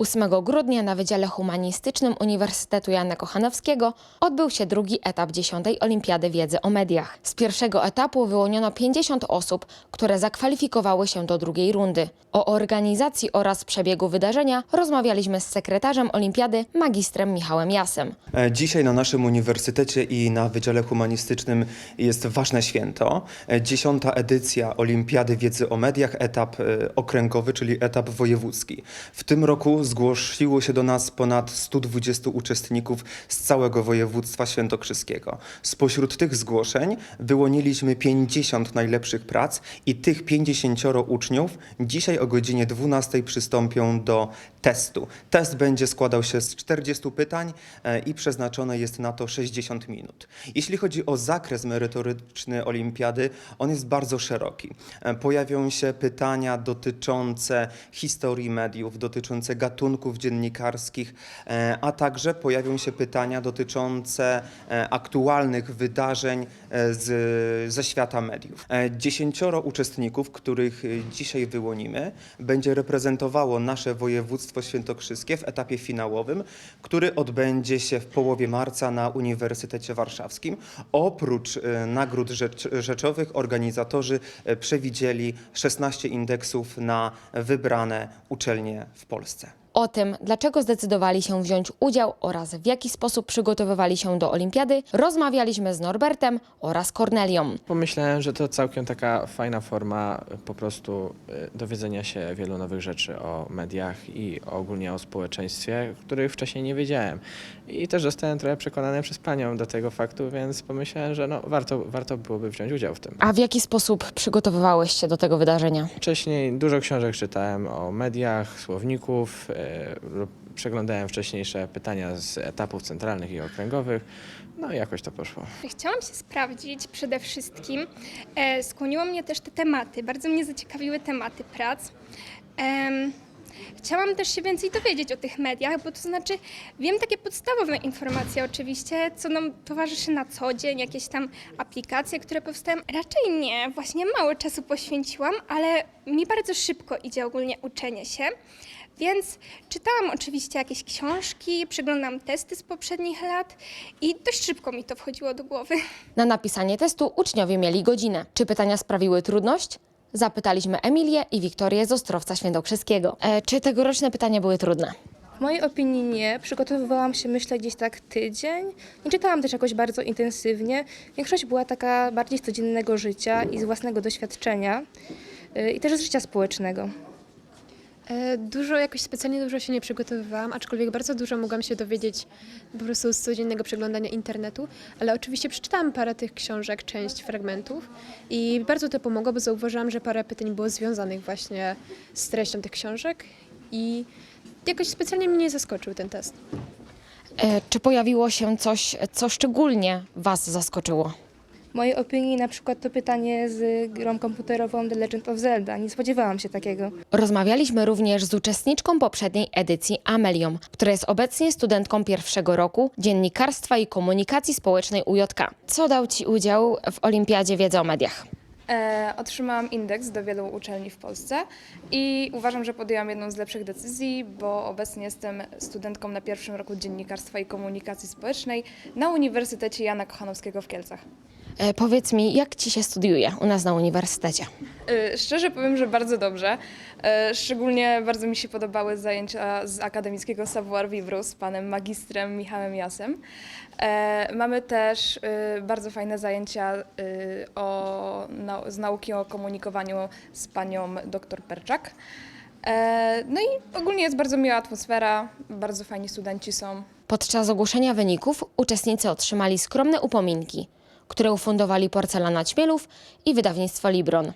8 grudnia na Wydziale Humanistycznym Uniwersytetu Jana Kochanowskiego odbył się drugi etap 10. Olimpiady Wiedzy o Mediach. Z pierwszego etapu wyłoniono 50 osób, które zakwalifikowały się do drugiej rundy. O organizacji oraz przebiegu wydarzenia rozmawialiśmy z sekretarzem Olimpiady, magistrem Michałem Jasem. E, Dzisiaj na naszym uniwersytecie i na Wydziale Humanistycznym jest ważne święto. E, Dziesiąta edycja Olimpiady Wiedzy o Mediach, etap e, okręgowy, czyli etap wojewódzki. W tym roku zgłosiło się do nas ponad 120 uczestników z całego województwa świętokrzyskiego. Spośród tych zgłoszeń wyłoniliśmy 50 najlepszych prac i tych 50 uczniów dzisiaj o godzinie 12 przystąpią do testu. Test będzie składał się z 40 pytań e, i przeznaczone jest na to 60 minut. Jeśli chodzi o zakres merytoryczny olimpiady, on jest bardzo szeroki. E, Pojawią się pytania dotyczące historii mediów, dotyczące gatunków dziennikarskich, e, a także pojawią się pytania dotyczące e, aktualnych wydarzeń e, z, ze świata mediów. Dziesięcioro uczestników, których dzisiaj wyłonimy, będzie reprezentowało nasze województwo świętokrzyskie w etapie finałowym, który odbędzie się w połowie marca na Uniwersytecie Warszawskim. Oprócz nagród rzecz, rzeczowych organizatorzy przewidzieli 16 indeksów na wybrane uczelnie w Polsce. O tym, dlaczego zdecydowali się wziąć udział oraz w jaki sposób przygotowywali się do olimpiady, rozmawialiśmy z Norbertem oraz Kornelią. Pomyślałem, że to całkiem taka fajna forma y, po prostu y, dowiedzenia się wielu nowych rzeczy o mediach i ogólnie o społeczeństwie, których wcześniej nie wiedziałem. I też zostałem trochę przekonany przez panią do tego faktu, więc pomyślałem, że no, warto, warto byłoby wziąć udział w tym. A w jaki sposób przygotowywałeś się do tego wydarzenia? Wcześniej dużo książek czytałem o mediach, słowników, lub przeglądałem wcześniejsze pytania z etapów centralnych i okręgowych. No i jakoś to poszło. Chciałam się sprawdzić przede wszystkim. E, skłoniło mnie też te tematy. Bardzo mnie zaciekawiły tematy prac. Chciałam też się więcej dowiedzieć o tych mediach, bo to znaczy wiem takie podstawowe informacje oczywiście, co nam towarzyszy na co dzień, jakieś tam aplikacje, które powstają. Raczej nie, właśnie mało czasu poświęciłam, ale mi bardzo szybko idzie ogólnie uczenie się. Więc czytałam oczywiście jakieś książki, przeglądam testy z poprzednich lat i dość szybko mi to wchodziło do głowy. Na napisanie testu uczniowie mieli godzinę. Czy pytania sprawiły trudność? Zapytaliśmy Emilię i Wiktorię z Ostrowca Świętokrzyskiego. E, czy tegoroczne pytania były trudne? W mojej opinii nie. Przygotowywałam się, myślę, gdzieś tak tydzień. Nie czytałam też jakoś bardzo intensywnie. Większość była taka bardziej z codziennego życia i z własnego doświadczenia yy, i też z życia społecznego. E, Dużo, jakoś specjalnie dużo się nie przygotowywałam, aczkolwiek bardzo dużo mogłam się dowiedzieć po prostu z codziennego przeglądania internetu, ale oczywiście przeczytałam parę tych książek, część fragmentów i bardzo to pomogło, bo zauważyłam, że parę pytań było związanych właśnie z treścią tych książek i jakoś specjalnie mnie nie zaskoczył ten test. E, czy pojawiło się coś, co szczególnie Was zaskoczyło? W mojej opinii na przykład to pytanie z grą komputerową The Legend of Zelda. Nie spodziewałam się takiego. Rozmawialiśmy również z uczestniczką poprzedniej edycji Amelią, która jest obecnie studentką pierwszego roku Dziennikarstwa i Komunikacji Społecznej UJK. Co dał Ci udział w Olimpiadzie Wiedzy o Mediach? E, otrzymałam indeks do wielu uczelni w Polsce i uważam, że podjęłam jedną z lepszych decyzji, bo obecnie jestem studentką na pierwszym roku Dziennikarstwa i Komunikacji Społecznej na Uniwersytecie Jana Kochanowskiego w Kielcach. E, powiedz mi, jak Ci się studiuje u nas na uniwersytecie? E, szczerze powiem, że bardzo dobrze. E, szczególnie bardzo mi się podobały zajęcia z akademickiego Savoir Vivre z panem magistrem Michałem Jasem. E, mamy też bardzo fajne zajęcia o, nau- z nauki o komunikowaniu z panią dr Perczak. E, No i ogólnie jest bardzo miła atmosfera, bardzo fajni studenci są. Podczas ogłoszenia wyników uczestnicy otrzymali skromne upominki, które ufundowali Porcelana Ćmielów i wydawnictwo Libron.